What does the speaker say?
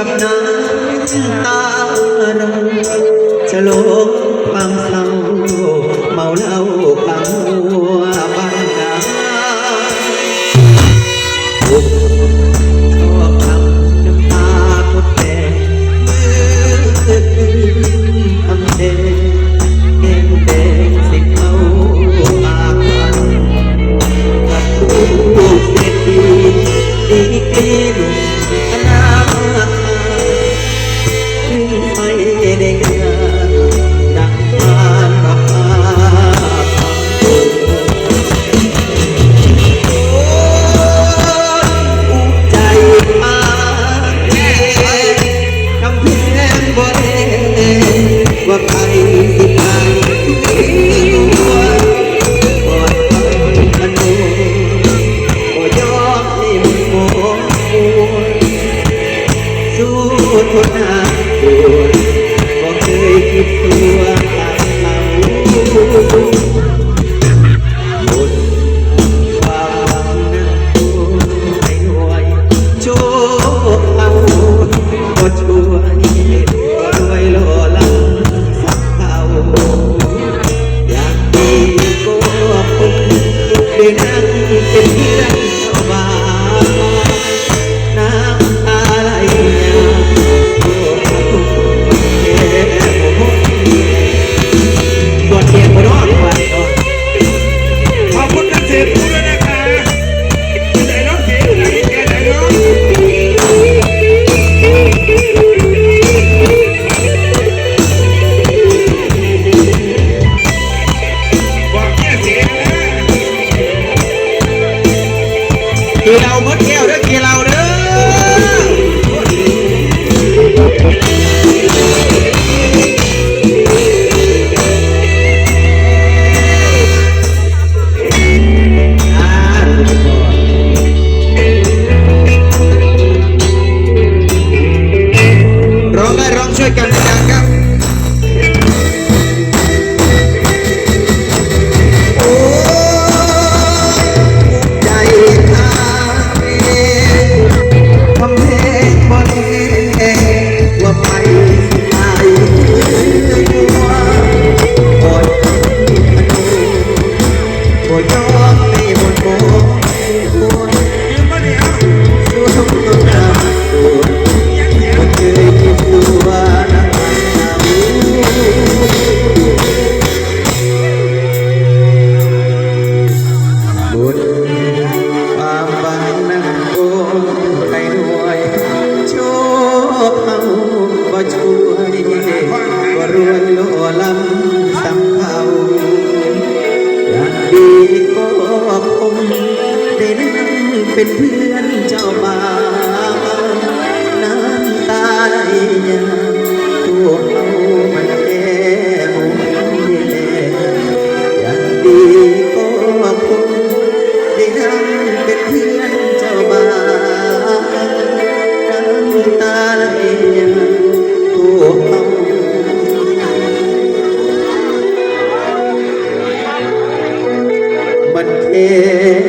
กับน้ำตาเราจะลง คนหาตัว yo ni volvo เป็นเพื่อนเจ้าบ่าวน้ำตาไหลยาตัวเขามันแอบมุมแลอย่างดีก็คงได้นั่งเป็นเพื่อนเจ้าบ่าวน้ำตาไหลยาตัวเขามันแอบ